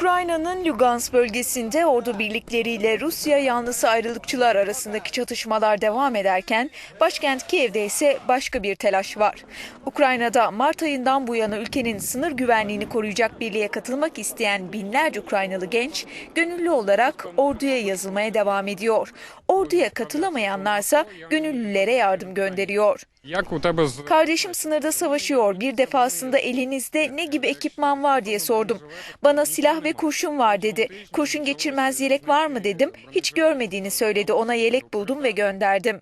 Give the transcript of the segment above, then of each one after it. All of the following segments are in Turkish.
Ukrayna'nın Lugansk bölgesinde ordu birlikleriyle Rusya yanlısı ayrılıkçılar arasındaki çatışmalar devam ederken başkent Kiev'de ise başka bir telaş var. Ukrayna'da Mart ayından bu yana ülkenin sınır güvenliğini koruyacak birliğe katılmak isteyen binlerce Ukraynalı genç gönüllü olarak orduya yazılmaya devam ediyor. Orduya katılamayanlarsa gönüllülere yardım gönderiyor. Kardeşim sınırda savaşıyor. Bir defasında elinizde ne gibi ekipman var diye sordum. Bana silah ve kurşun var dedi. Kurşun geçirmez yelek var mı dedim. Hiç görmediğini söyledi. Ona yelek buldum ve gönderdim.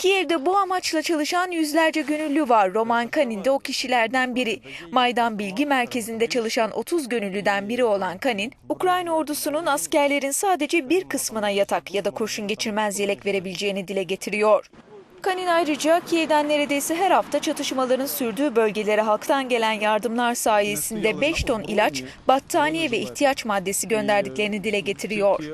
Kiev'de bu amaçla çalışan yüzlerce gönüllü var. Roman Kanin de o kişilerden biri. Maydan Bilgi Merkezi'nde çalışan 30 gönüllüden biri olan Kanin, Ukrayna ordusunun askerlerin sadece bir kısmına yatak ya da kurşun geçirmez yelek verebileceğini dile getiriyor. Kanin ayrıca Kiev'den neredeyse her hafta çatışmaların sürdüğü bölgelere halktan gelen yardımlar sayesinde 5 ton ilaç, battaniye ve ihtiyaç maddesi gönderdiklerini dile getiriyor.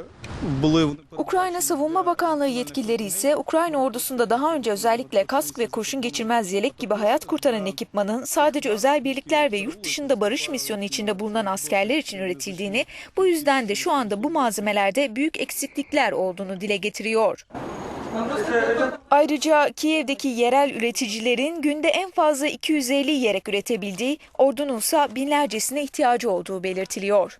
Ukrayna Savunma Bakanlığı yetkilileri ise Ukrayna ordusunda daha önce özellikle kask ve kurşun geçirmez yelek gibi hayat kurtaran ekipmanın sadece özel birlikler ve yurt dışında barış misyonu içinde bulunan askerler için üretildiğini, bu yüzden de şu anda bu malzemelerde büyük eksiklikler olduğunu dile getiriyor. Ayrıca Kiev'deki yerel üreticilerin günde en fazla 250 yelek üretebildiği, ordununsa binlercesine ihtiyacı olduğu belirtiliyor.